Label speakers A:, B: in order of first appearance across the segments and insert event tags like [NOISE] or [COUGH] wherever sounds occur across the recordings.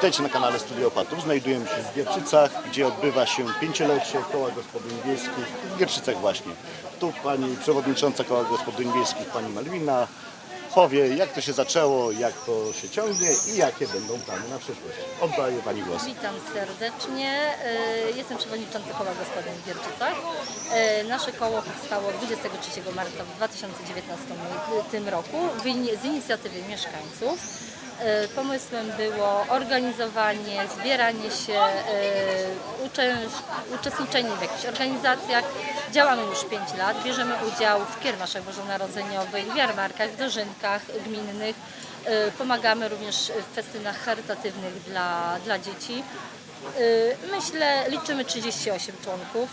A: Witajcie na kanale Studio Opatów. Znajdujemy się w Gierczycach, gdzie odbywa się pięciolecie Koła Gospodyń Wiejskich. W Gierczycach właśnie. Tu pani przewodnicząca Koła Gospodyń Wiejskich, pani Malwina, powie jak to się zaczęło, jak to się ciągnie i jakie będą plany na przyszłość. Oddaję pani głos.
B: Witam serdecznie. Y, Jestem przewodniczącą Koła Gospodyń w. Y, Nasze koło powstało 23 marca w 2019 tym roku z inicjatywy mieszkańców. Y, Pomysłem było organizowanie, zbieranie się, y, uczestniczenie w jakichś organizacjach. Działamy już 5 lat, bierzemy udział w kiermaszach bożonarodzeniowych, w jarmarkach, w dożynkach gminnych. Y, Pomagamy również w festynach charytatywnych dla, dla dzieci. Myślę, liczymy 38 członków.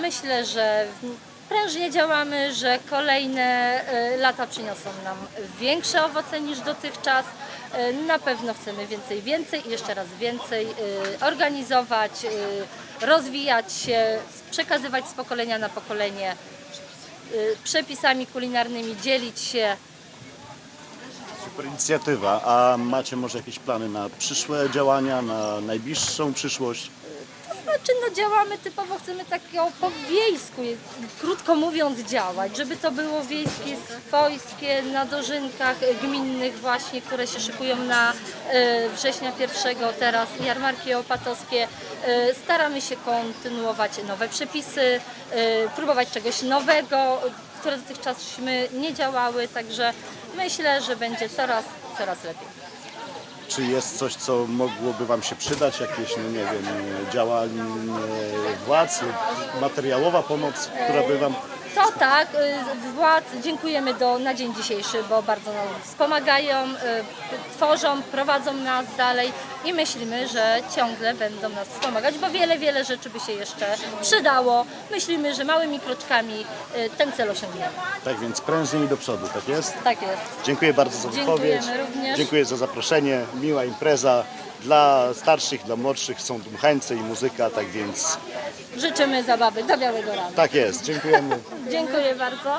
B: Myślę, że prężnie działamy, że kolejne lata przyniosą nam większe owoce niż dotychczas. Y, Na pewno chcemy więcej, więcej i jeszcze raz więcej y, organizować, y, rozwijać się, przekazywać z pokolenia na pokolenie przepisami kulinarnymi, dzielić się.
A: Super inicjatywa. A macie może jakieś plany na przyszłe działania, na najbliższą przyszłość?
B: Znaczy, no działamy typowo, chcemy takiego po wiejsku, krótko mówiąc działać, żeby to było wiejskie, swojskie, na dożynkach gminnych właśnie, które się szykują na e, września pierwszego teraz, jarmarki opatowskie. E, staramy się kontynuować nowe przepisy, e, próbować czegoś nowego, które dotychczasśmy nie działały, także myślę, że będzie coraz, coraz lepiej.
A: Czy jest coś, co mogłoby Wam się przydać? Jakieś, no nie wiem, działanie władz, materiałowa pomoc, która by Wam...
B: To tak, y, władz dziękujemy do, na dzień dzisiejszy, bo bardzo nam wspomagają, y, tworzą, prowadzą nas dalej i myślimy, że ciągle będą nas wspomagać, bo wiele, wiele rzeczy by się jeszcze przydało. Myślimy, że małymi kroczkami y, ten cel osiągniemy.
A: Tak więc prężniej do przodu, tak jest?
B: Tak jest.
A: Dziękuję bardzo za
B: Dziękujemy
A: wypowiedź.
B: również.
A: Dziękuję za zaproszenie. Miła impreza. Dla starszych, dla młodszych są dmuchańce i muzyka, tak więc
B: życzymy zabawy do białego rana.
A: Tak jest, dziękujemy. [LAUGHS]
B: Dziękuję bardzo.